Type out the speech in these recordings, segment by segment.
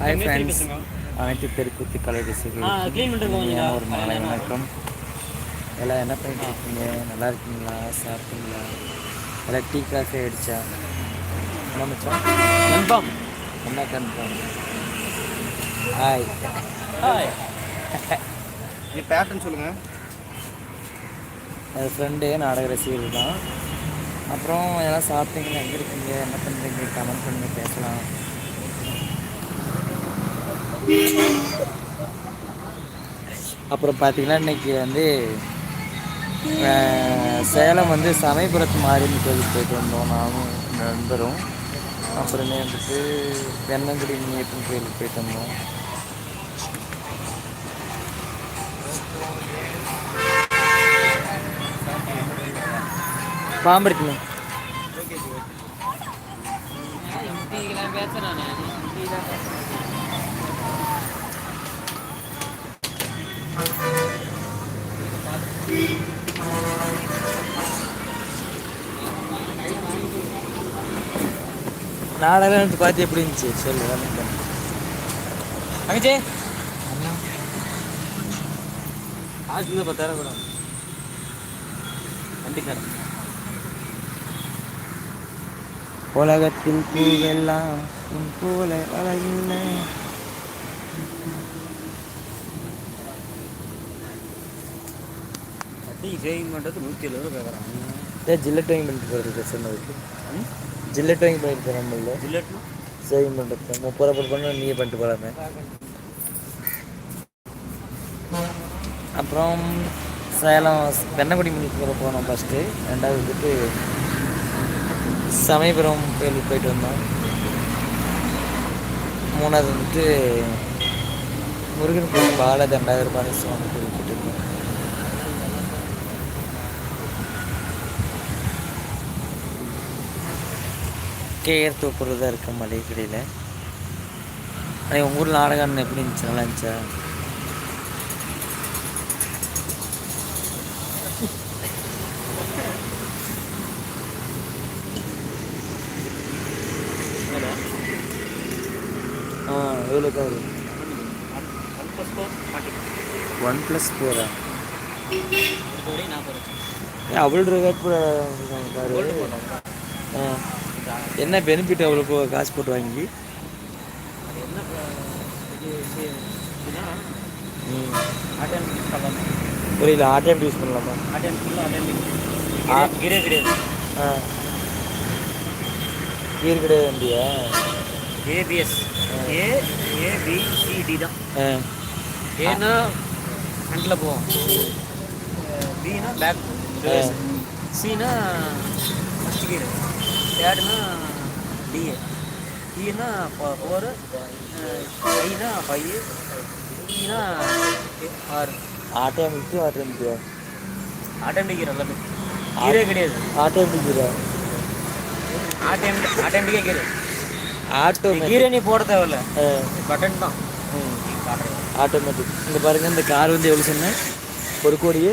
Hi friends அனைத்து தெருக்கூத்து கலை ரசிகர்களுக்கும். ஒரு மாலை வணக்கம். எல்லாம் என்ன பண்ணிட்டு இருக்கீங்க? நல்லா இருக்கீங்களா? சாப்பிட்டீங்களா? எல்லாம் டீ காஃபி மச்சான்? கன்ஃபார்ம். என்ன கன்ஃபார்ம்? ஹாய் ஹாய் நீ பேட்டர்ன் சொல்லுங்க. என் ஃப்ரெண்டு நாடக ரசிகர்கள் தான். அப்புறம் எல்லாம் சாப்பிட்டீங்களா? எங்கே இருக்கீங்க? என்ன பண்ணுறீங்க கமெண்ட் பண்ணுங்க பேசலாம். அப்புறம் பார்த்தீங்கன்னா இன்னைக்கு வந்து சேலம் வந்து சமயபுரத்து மாரியம்மன் கோயிலுக்கு போயிட்டு வந்தோம் நானும் நண்பரும். அப்புறமே வந்துட்டு வெண்ணங்குடி முனியப்பன் கோயிலுக்கு போயிட்டு வந்தோம். பாம்பு நாடகம் எடுத்து பார்த்து எப்படி இருந்துச்சு? சொல்லு அங்கச்சே ஆச்சுல பத்தாயிரம் கூட. வண்டிக்காரன் உலகத்தில் பூவெல்லாம் உன் போல வண்டி சேவிங் பண்ணுறது நூற்றி எழுபது கேட்குறாங்க ஏன் ஜில்லட் வாங்கி பண்ணிட்டு போகிறது சொன்னதுக்கு. ஜில்லட் வாங்கி பண்ணிட்டு போகிறோம் நம்மள. ஜில்லட்னா சேவிங் பண்ணுறது முப்பது ரூபாய் பண்ண நீயே பண்ணிட்டு போகலாமே அப்புறம் சேலம் வெண்ணக்குடி முனிக்கு போனோம் ஃபஸ்ட்டு ரெண்டாவது வந்துட்டு சமயபுரம் கோயிலுக்கு போயிட்டு வந்தோம். மூணாவது வந்துட்டு முருகன் கோயில் பால தண்டாயிரபாணி சுவாமி கோயில் போயிட்டு வந்தோம் கேஆர் தோப்பூர் தான் இருக்க மளிகை கடையில் அன்னைக்கு உங்கள் ஊரில் நாடகம் எப்படி இருந்துச்சு? நல்லா இருந்துச்சா? ஆ எவ்வளோக்கா வரும் ஒன் ப்ளஸ் ஃபோரா? ஏன் அவ்வளோ ரேட் கூட காரு என்ன பெனிஃபிட் அவ்வளோ காசு போட்டு வாங்கி ம். புரியல ஆட்டம் யூஸ் பண்ணலாமா? ஆ. கிரே கிடையாது ஆ. கீர் கிடையாது வண்டியா? ஏபிஎஸ் ஏ ஏபிசிடி தான். ஏன்னா ஃப்ரண்ட்டில் போவோம். பினா பேக். சினா ஃபஸ்ட் கீர். தேர்டுனா டிஏ ஈனா ஃபோரு ஐனா ஃபைவ் ஈனா ஆறு ஆட்டம் மிக்ஸி ஆட்டம் மிக்ஸியா ஆட்டோமேட்டிக் கீர் எல்லாமே கீரே கிடையாது. ஆட்டம் மிக்ஸியா ஆட்டோமேட்டிக் ஆட்டோமேட்டிக்கே கீர் ஆட்டோ கீரே நீ போட தேவையில்ல. பட்டன் தான். ஆட்டோமேட்டிக். இங்கே பாருங்க இந்த கார் வந்து எவ்வளோ சொன்னேன்? ஒரு கோடியே.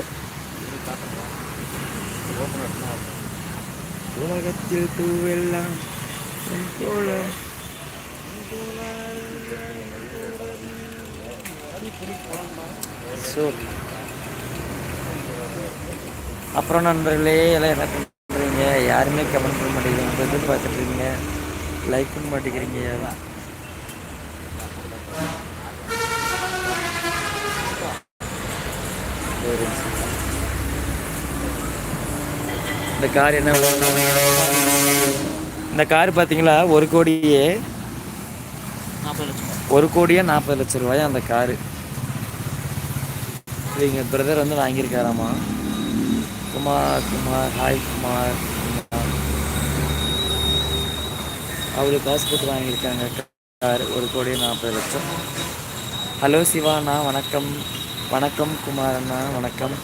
உலகத்தில் பூவெல்லாம் போல. ஸோ அப்புறம் நண்பர்களே எல்லாம் என்ன பண்ணுறீங்க யாருமே கமெண்ட் பண்ண மாட்டேங்கிறீங்க. வந்து பார்த்துட்டு லைக் பண்ண மாட்டேங்கிறீங்க யாரும் ஒரு இந்த கார் என்ன? இந்த கார் பார்த்தீங்களா ஒரு கோடியே நாற்பது லட்சம் ஒரு கோடியே நாற்பது லட்ச ரூபாய் அந்த காரு? எங்கள் பிரதர் வந்து வாங்கியிருக்காராமா? குமார் குமார் ஹாய் குமார் அவரு காசு போட்டு வாங்கியிருக்காங்க கார் ஒரு கோடியே நாற்பது லட்சம். ஹலோ சிவாண்ணா வணக்கம். வணக்கம் குமார் அண்ணா வணக்கம்.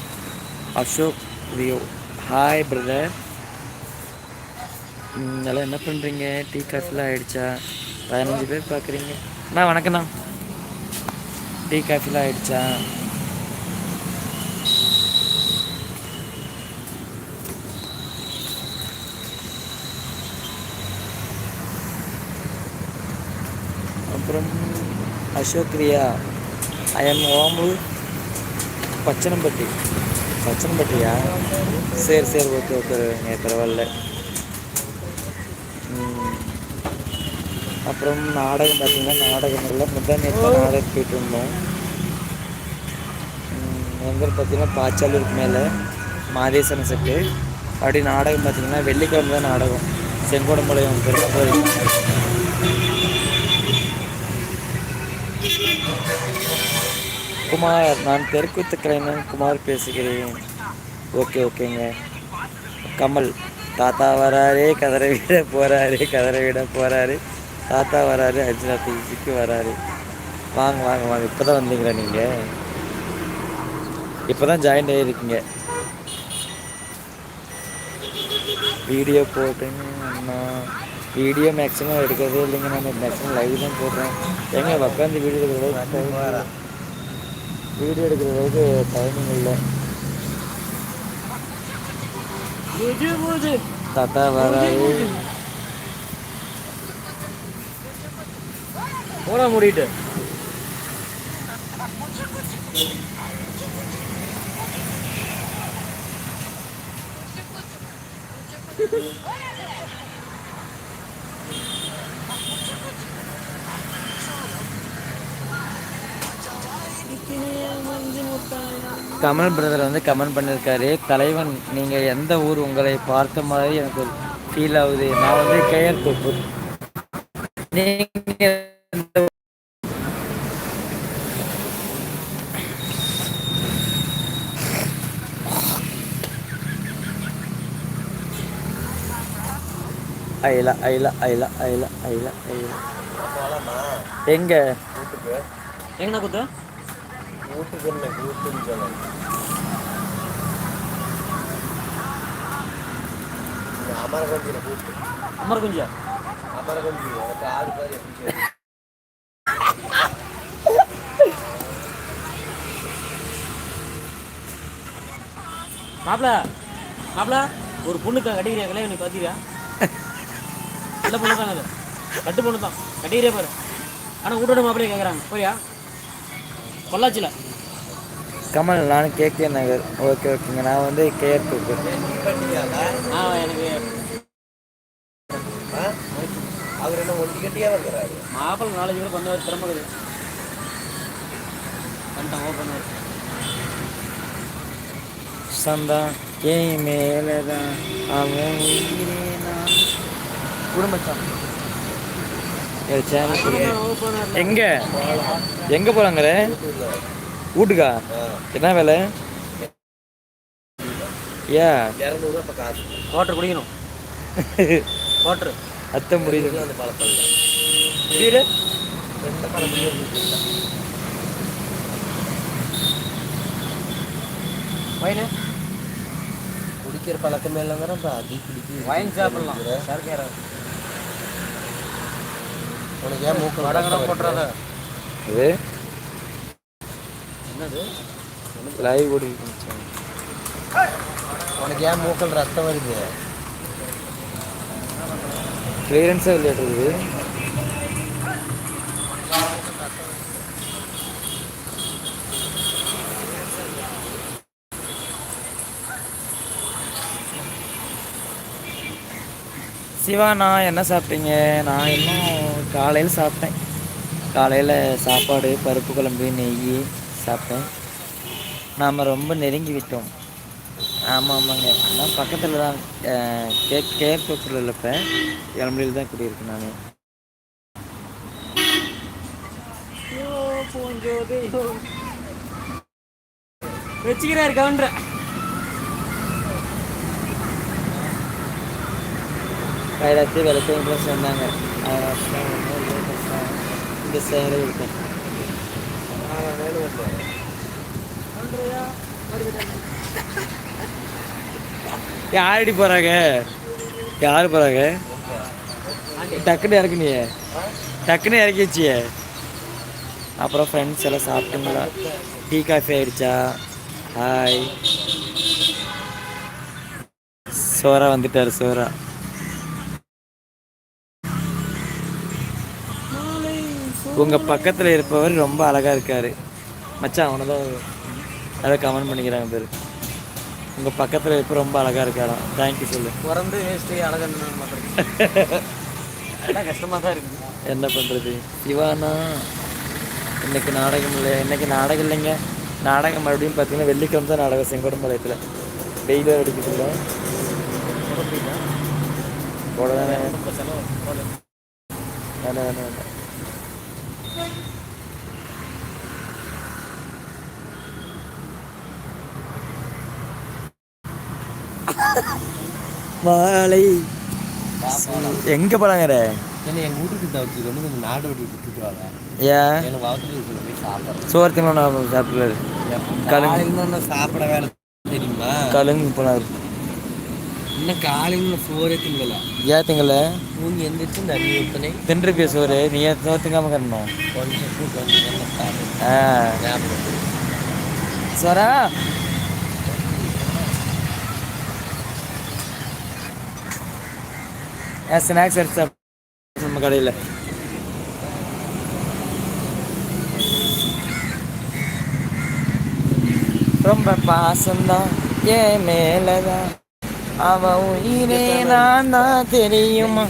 அசோக் ரியோ ஹாய் பிரதர் நல்லா என்ன பண்ணுறீங்க டீ காஃபிலாம் ஆகிடுச்சா பதினஞ்சு பேர் பார்க்குறீங்க அண்ணா வணக்கண்ணா டீ காஃபிலாம் ஆகிடுச்சா அப்புறம் அசோக் ரியா. எம் ஓமு பச்சனம்பட்டி பச்சனம்பட்டியா சரி சரி ஓகே ஓகே பரவாயில்ல அப்புறம் நாடகம் பார்த்தீங்கன்னா நாடகம் இல்லை. முதல் நேற்று நாடகம் போயிட்டு இருந்தோம் எங்கே பார்த்தீங்கன்னா பாச்சாலூருக்கு மேலே மாதேசன் செட்டு. அப்படி நாடகம் பார்த்தீங்கன்னா வெள்ளிக்கிழமை தான் நாடகம். செங்கோடம்பாளையம் பெருமாள் குமார் நான் தெருக்கூத்து கலைஞன் குமார் பேசுகிறேன். ஓகே ஓகேங்க. கமல் தாத்தா வராரு கதரை விட போகிறாரு கதரை விட போகிறாரு தாத்தா வராரு அர்ஜுனா தீசிக்கு வராரு. வாங்க வாங்க வாங்க. இப்போ தான் வந்தீங்களா நீங்கள் இப்போ தான் ஜாயின் ஆகிருக்கீங்க வீடியோ போட்டுங்க அண்ணா. வீடியோ மேக்ஸிமம் எடுக்கிறதே இல்லைங்க நான் மேக்ஸிமம் லைவ் தான் போடுறேன். எங்க உட்காந்து வீடியோ எடுக்கிற அளவுக்கு வீடியோ எடுக்கிற அளவுக்கு டைமிங் இல்லை. தாத்தா வராரு. போடா மூடிட்டு. கமல் பிரதர் வந்து கமெண்ட் பண்ணியிருக்காரு தலைவன் நீங்கள் எந்த ஊர் உங்களை பார்த்த மாதிரி எனக்கு ஃபீல் ஆகுது. நான் வந்து கேஆர் தோப்பு நீங்கள் ஐலா ஐலா ஐலா ஐலா ஐலா ஐலா. எங்க? எங்கண்ணா குத்து? அமர் குஞ்சா மாப்பிள மாப்பிள ஒரு பொண்ணுக்கா கட்டிக்கிறியா கல்யாணம் நீ பார்த்தியா நல்ல பொண்ணு தான் அது. கட்டு பொண்ணு தான். கட்டிக்கிறே பாரு. ஆனால் வீட்டோட மாப்பிளையே கேட்குறாங்க போயா பொள்ளாச்சியில் கமல் நான் கேகே நகர். ஓகே ஓகேங்க. நான் வந்து கேஆர் தோப்பு ஆ எனக்கு அவர் என்ன கட்டியா இருக்கிறாரு மாப்பிள்ளை நாலஞ்சு கூட பண்ண திறமை இருக்குது. பண்ணிட்டான் ஓ பண்ணுவார் சந்தா ஏன் மேலதான் அவன் குடும்பத்தான் எங்க? எங்க போறாங்கற வீட்டுக்கா? என்ன வேலை? ஏ? வாட்டர் குடிக்கணும். வாட்டர். அத்த முடியுது. அந்த பழக்கம் வீடு? எந்த பழம் வயனு? குடிக்கிற பழக்கமே இல்லைங்கிறப்ப அதி குடிக்க வயன் சாப்பிடலாம். சரக்கு உனக்கு ஏன் மூக்கு வடகடை போட்டுறாத. இது? என்னது? லைவ் ஓடி உனக்கு ஏன் மூக்கல் ரத்தம் வருது? கிளியரன்ஸாக விளையாடுறது சிவா நான் என்ன சாப்பிட்டீங்க? நான் இன்னும் காலையில் சாப்பிட்டேன். காலையில் சாப்பாடு பருப்பு குழம்பு நெய் சாப்பிட்டேன். நாம் ரொம்ப நெருங்கி விட்டோம். ஆமாம் ஆமாங்க. நான் பக்கத்தில் தான் கே கேர் தோப்பில் இல்லைப்ப இளம்பியில் தான் குடியிருக்கேன் நான். வச்சுக்கிறார் கவுண்டர். கைலாத்தி வெளுத்தையும் கூட சொன்னாங்க இந்த சேலை இருக்கும் யாரடி போகிறாங்க யார் போகிறாங்க டக்குன்னு இறக்குனியே. டக்குன்னு இறக்கி வச்சியே. அப்புறம் ஃப்ரெண்ட்ஸ் எல்லாம் சாப்பிட்டுங்களா? டீ காஃபி ஆயிடுச்சா? ஹாய் சோரா வந்துட்டார் சோரா. உங்கள் பக்கத்தில் இருப்பவர் ரொம்ப அழகாக இருக்கார். மச்சான் அவனை தான் அதை கமெண்ட் பண்ணிக்கிறாங்க பேர். உங்கள் பக்கத்தில் இருப்ப ரொம்ப அழகாக இருக்காராம் தேங்க்யூ சொல்லு. பிறந்து வேஸ்ட்டு மாட்டேன் அதான் கஷ்டமாக தான் இருக்குது என்ன பண்ணுறது சிவானா இன்னைக்கு நாடகம் இல்லை இன்னைக்கு நாடகம் இல்லைங்க. நாடகம் மறுபடியும் பார்த்தீங்கன்னா வெள்ளிக்கிழமை தான் நாடகம் செங்கோடம்பாளையத்தில் டெய்லி அடிக்கிறது இல்லை? உடனே. வேணாம் வேணாம் வேணாம். மாலை. எங்க போனாங்கற என்ன எங்கள் வீட்டுக்கு தவிர்த்து கொண்டு கொஞ்சம் நாடு விட்டு விட்டுட்டு வாங்க. ஏன் எனக்கு போய் சாப்பிட்றேன். சோறு நான் சாப்பிடல தான் நான் சாப்பிட வேலை தெரியுமா? கலுங்கு போனார். இன்னும் காலையில் நான் சோறே திங்கல. ஏன் திங்கல? தூங்கி எந்திரிச்சு நிறைய விட்டனே தின்றுப்பிய சோறு? நீ சோறு திங்காம கரணும் கொஞ்சம் கொஞ்சம் ஆ. சோரா ஸ்நாக்ஸ் எடுத்து நம்ம கடையில்? ரொம்ப பாசம்தான் ஏன் மேலதான்? அவ உயிரே நான் தான் தெரியுமா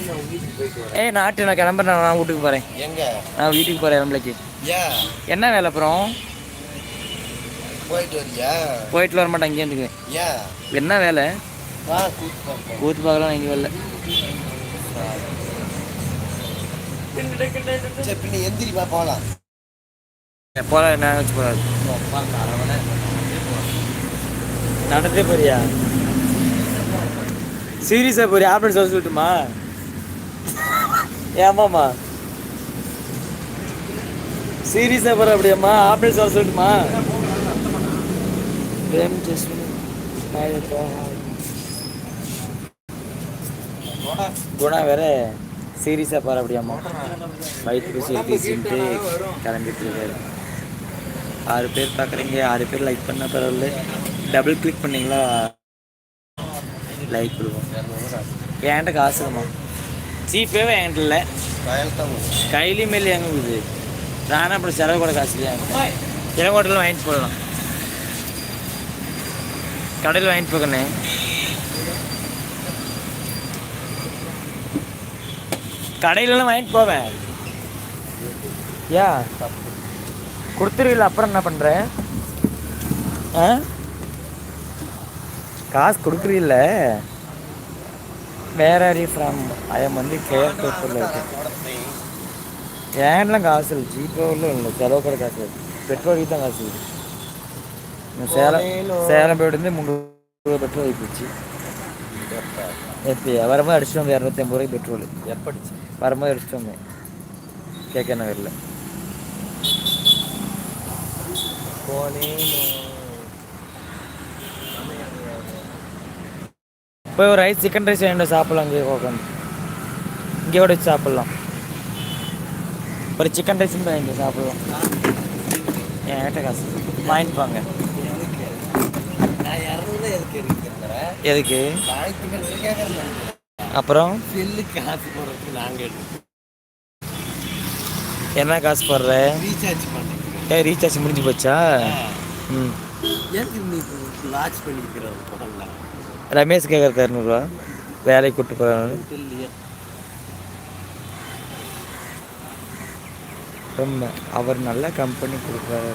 ஏ நாட்டு நான் கிளம்புறேன். நான் வீட்டுக்கு போகிறேன் எங்க? நான் வீட்டுக்கு போகிறேன் நம்மளுக்கு என்ன வேலை அப்புறம் போயிட்டு வரியா? போயிட்டு வர மாட்டேன் அங்கேயே இருந்துக்குவேன். என்ன வேலை? ஊத்து பார்க்கலாம் இங்கே வரல. பின்ன எந்திரிப்பா போகலாம் போகலாம் என்ன வச்சு போகாது நடந்தே போறியா? சீரியஸா ஒரு ஆம்புலன்ஸ் வர சொல்லட்டுமா? ஏமாமா சீரியஸா போற அப்படியாம்மா? ஆம்புலன்ஸ் வர சொல்லட்டுமா? பிரேம் குணா வேற சீரியஸா போற அப்படியாம்மா? வயிற்றுக்கு சீரியஸ்ன்ட்டு கிளம்பிட்டு இருக்காரு. ஆறு பேர் பார்க்குறீங்க ஆறு பேர் லைக் பண்ண பரவாயில்ல. டபுள் கிளிக் பண்ணீங்களா? லைக் கொடுவோம் என்கிட்ட காசு இருக்குமா ஜிபேவே என்கிட்ட இல்லை. கையிலையும் மேலே எங்கே இருக்குது நானும் அப்புறம் செலவு கூட காசு இல்லையா இளங்கோட்டில் வாங்கிட்டு போடலாம் கடையில் வாங்கிட்டு போகணே கடையிலலாம் வாங்கிட்டு போவேன். யா கொடுத்துருவில்ல அப்புறம் என்ன பண்ணுற ஆ? காசு கொடுக்குறீல்ல. வேற ஆர் ஃப்ரம் ஐ எம் வந்து கேர் பேப்பரில் இருக்கேன் ஏன்லாம் காசு இல்லை ஜிபேவில் இல்லை செலவு கூட காசு இல்லை பெட்ரோலுக்கு தான் காசு இல்லை நான் சேலம் சேலம் போயிட்டு வந்து முந்நூறு பெட்ரோல் ஆகி போச்சு எப்படியா வரும்போது அடிச்சுட்டு வந்து இரநூத்தி ஐம்பது ரூபாய்க்கு பெட்ரோல் எப்படி வரும்போது அடிச்சுட்டு வந்தேன் கேட்க நகரில் போனேன் போய் ஒரு ரைஸ் சிக்கன் ரைஸ் வாங்கிட்டு சாப்பிடலாம் இங்கே உட்காந்து. இங்கே கூட வச்சு சாப்பிட்லாம். ஒரு சிக்கன் ரைஸ் இங்கே சாப்பிடலாம். என்கிட்ட காசு வாங்கிட்டு வாங்க. நான் இரநூறுல எதுக்கு? அப்புறம்? செல்லு காசு போடுறதுக்கு நாங்கள் எடுத்து என்ன காசு போடுற? ரீசார்ஜ் பண்ணேன் ஏ ரீசார்ஜ் முடிஞ்சு போச்சா? ம். எதுக்கு நீ லாட்ச் பண்ணிக்கிறோம் முதல்ல ரமேஷ் கேட்குறக்கு இரநூறுவா. வேலைக்கு கூப்பிட்டு போகிறாங்க ரொம்ப அவர் நல்ல கம்பெனி கொடுப்பாரு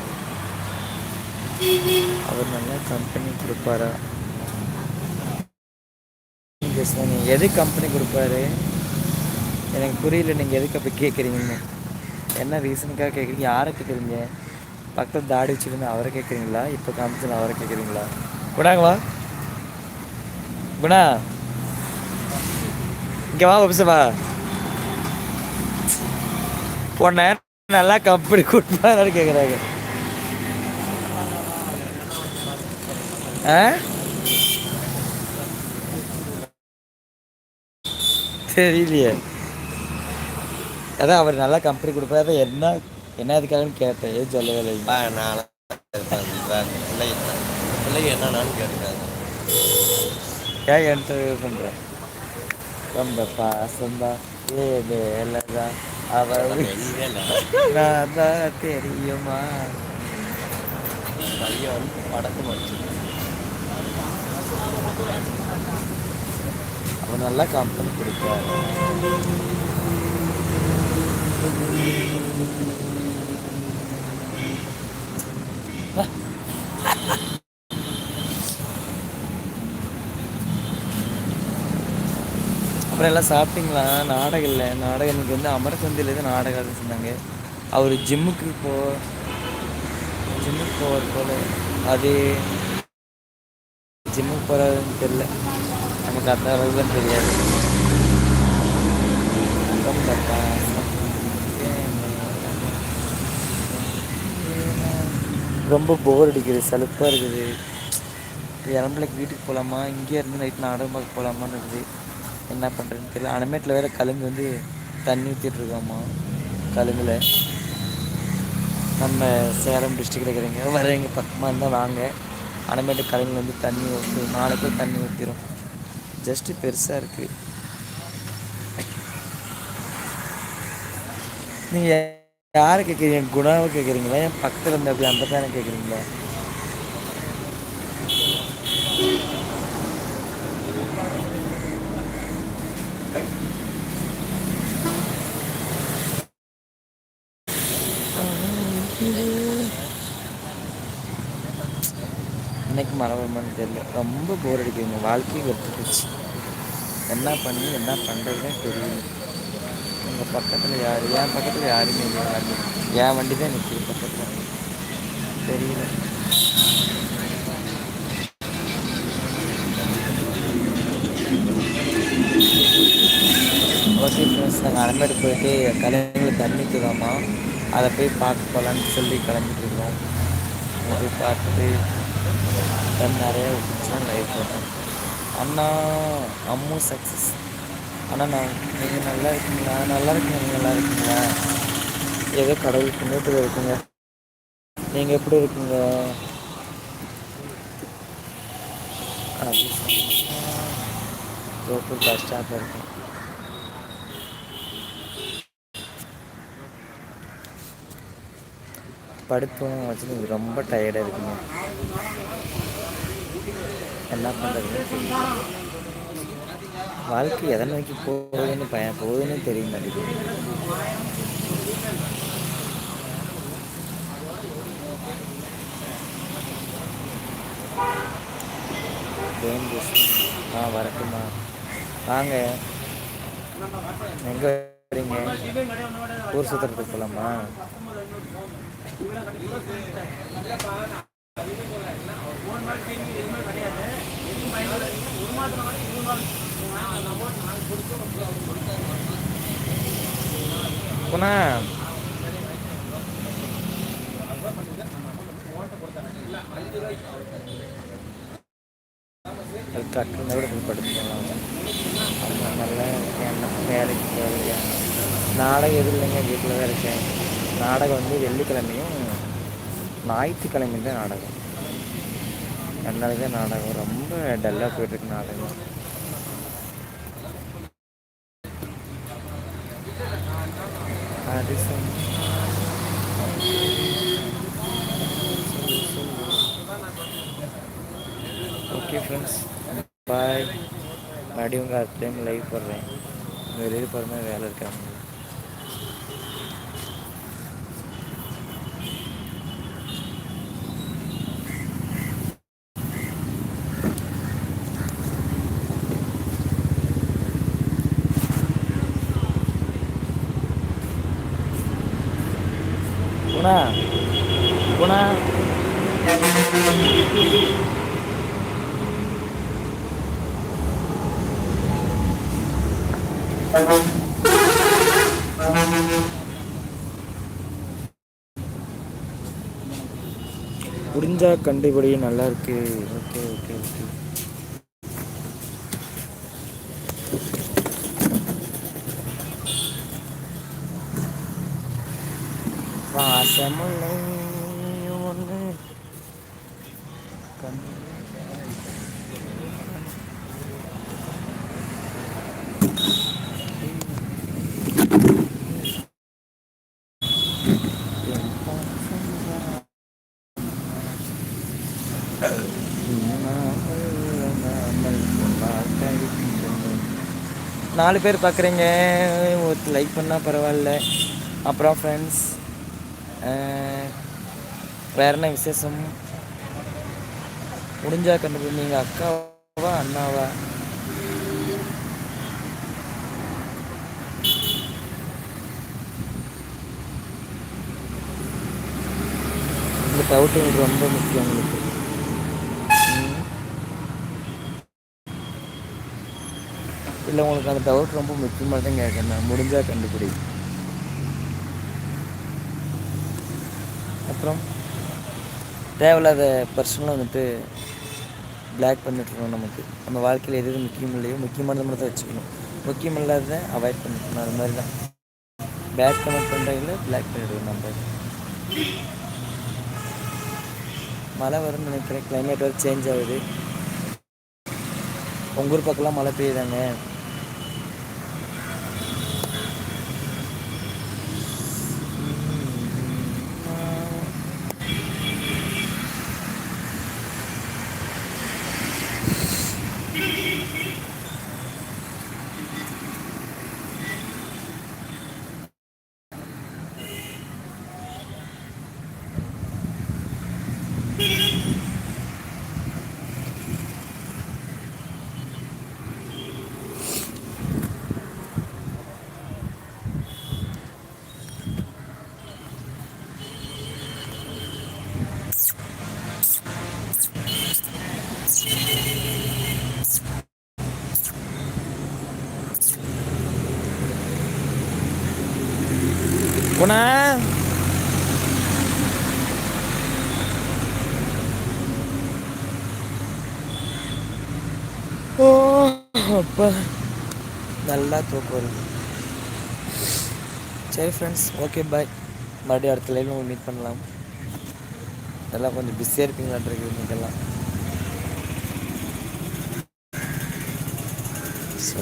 அவர் நல்ல கம்பெனி கொடுப்பாரா? நீங்கள் எது கம்பெனி கொடுப்பாரு? எனக்கு புரியல நீங்கள் எதுக்கு அப்படி கேட்குறீங்கன்னு என்ன ரீசனுக்காக கேட்குறீங்க யாரை கேட்குறீங்க பக்கத்தில் தாடி வச்சுருந்து அவரை கேட்குறீங்களா இப்போ காமிச்சு அவரை கேட்குறீங்களா கூடாங்களா குணா இங்கே வா ஆஃபீஸை வா நல்லா கம்பெனி கொடுப்பாரு கேட்குறாங்க ஆ தெரியலையே அதான் அவர் நல்லா கம்பெனி கொடுப்பாரு என்ன என்ன அதுக்காகன்னு கேட்டேன் ஏன் சொல்லவே இல்லை நான் பிள்ளை என்னன்னு கேட்டுக்காங்க ஏன் என்கிட்ட பண்ணுறேன் ரொம்ப பாசம்தான் ஏ வேலைதான் அவ எங்கேண்ணா நான் தான் தெரியுமா? பையன் படத்து வச்சு அவன் நல்லா கம்பெனி கொடுப்பாரு அப்புறம் எல்லாம் சாப்பிட்டீங்களா? நாடகம் இல்லை. நாடகம் எனக்கு வந்து அமரசந்திலேருந்து நாடகம் சொன்னாங்க அவர் ஜிம்முக்கு போ ஜிம்முக்கு போகிற போல். அது ஜிம்முக்கு போகிறதுன்னு தெரில நமக்கு அந்த அளவுக்கு தெரியாது. ரொம்ப ரொம்ப போர் அடிக்குது. சலுப்பாக இருக்குது. இளம்பிள்ளைக்கு வீட்டுக்கு போகலாமா இங்கே இருந்து நைட் நாடகம் பார்க்க போகலாமான்னு இருக்குது. என்ன பண்ணுறதுன்னு தெரியல. அணமேட்டில் வேறு கலுங்கு வந்து தண்ணி ஊற்றிட்டுருக்கோம்மா கழுங்கில் கலுங்கில். நம்ம சேலம் டிஸ்ட்ரிக்டில் இருக்கிறீங்க வரவங்க பக்கமாக இருந்தால் வாங்க. அணமேட்டு கழுங்கில் வந்து தண்ணி ஊற்று நாளைக்கு தண்ணி ஊற்றிடும் ஜஸ்ட்டு பெருசாக இருக்குது நீங்கள் யாரை கேட்குறீங்க குணாவை கேட்குறீங்களா என் பக்கத்தில் இருந்து அப்படி அந்த பேனை கேட்குறீங்களா தெரியல. ரொம்ப போர் அடிக்குதுங்க. வாழ்க்கையும் வெறுத்துக்குச்சு என்ன பண்ணி என்ன பண்ணுறதுனே தெரியல. உங்கள் பக்கத்தில் யார்? என் பக்கத்தில் யாருமே இல்லை யாருமே என் வண்டி தான் நிற்கிது பக்கத்தில். தெரியல. ஓகே ஃப்ரெண்ட்ஸ் நாங்கள் அலமேடு போயிட்டு கலைஞர்களுக்கு தண்ணி தருவோமா அதை போய் பார்க்க போகலான்னு சொல்லி கிளம்பிட்டு இருக்கோம். அதை போய் பார்த்துட்டு தண்ணி நிறைய விட்டுச்சுன்னா லைஃப் போட்டோம் அண்ணா அம்மு சக்ஸஸ் அண்ணா நான் நீங்கள் நல்லா இருக்கீங்களா? நல்லா இருக்கீங்க நீங்கள் நல்லா இருக்கீங்களா? ஏதோ கடவுள் புண்ணியத்தில் இருக்குங்க. நீங்கள் எப்படி இருக்கீங்க? அது ரோப்பூர் பஸ் ஸ்டாப்பில் படுத்தோம் வச்சு ரொம்ப டயர்டாக இருக்குங்க. என்ன பண்ணுறது வாழ்க்கை எதை நோக்கி போகுதுன்னு பய போகுதுன்னு தெரிய மாட்டேங்குது. ஆ வரட்டுமா? வாங்க. எங்கே வரீங்க? ஊர் சுற்றுறதுக்கு போகலாமா குணா அது டக்குன்னு கூட போய் படுத்துக்கலாம் நல்லா வேலைக்கு போகலையா? நாடகம் எதுவும் இல்லைங்க வீட்டில் தான் இருக்கேன். நாடகம் வந்து வெள்ளிக்கிழமையும் ஞாயிற்றுக்கிழமையும் தான் நாடகம். ரெண்டு தான் நாடகம் ரொம்ப டல்லாக போயிட்டுருக்கு நாடகம். அது ஓகே ஃப்ரெண்ட்ஸ் பாய் மறுபடியும் உங்கள் அடுத்த டைம் லைவ் போடுறேன். வெளியில் போகிற மாதிரி வேலை இருக்காங்க குணா குணா கண்டுபிடி நல்லா இருக்கு. Okay okay okay. வாசமுள்ள நாலு பேர் பார்க்குறீங்க ஒரு லைக் பண்ணால் பரவாயில்ல. அப்புறம் ஃப்ரெண்ட்ஸ் வேற என்ன விசேஷம்? முடிஞ்சா கண்டு நீங்கள் அக்காவா அண்ணாவா? இந்த டவுட் எனக்கு ரொம்ப முக்கியம் உங்களுக்கு ம். இல்லை உங்களுக்கு அந்த டவுட் ரொம்ப முக்கியமாக தான் கேட்குறேன் முடிஞ்சால் கண்டுபிடி. அப்புறம் தேவையில்லாத பர்சனலாக வந்துட்டு பிளாக் பண்ணிட்டுருக்கோம் நமக்கு. நம்ம வாழ்க்கையில் எது எது முக்கியம் இல்லையோ முக்கியமானது மட்டும் தான் வச்சுக்கணும். முக்கியம் இல்லாததை அவாய்ட் பண்ணிக்கணும். அது மாதிரி தான். பேக் கமெண்ட் பண்ணுறவங்கள பிளாக் பண்ணிவிடுவோம் நம்ம. மழை வரும்னு நினைக்கிறேன். கிளைமேட் வேறு சேஞ்ச் ஆகுது. உங்கள் ஊர் பக்கம்லாம் மழை பெய்யுதாங்க? குணா ஓ அப்பா நல்லா தூக்கம் வருது. சரி ஃப்ரெண்ட்ஸ் ஓகே பாய் மறுபடியும் அடுத்த லைவில் மீட் பண்ணலாம். எல்லாம் கொஞ்சம் பிஸியாக இருப்பீங்களாட்டு இருக்குது இன்னைக்கெல்லாம்.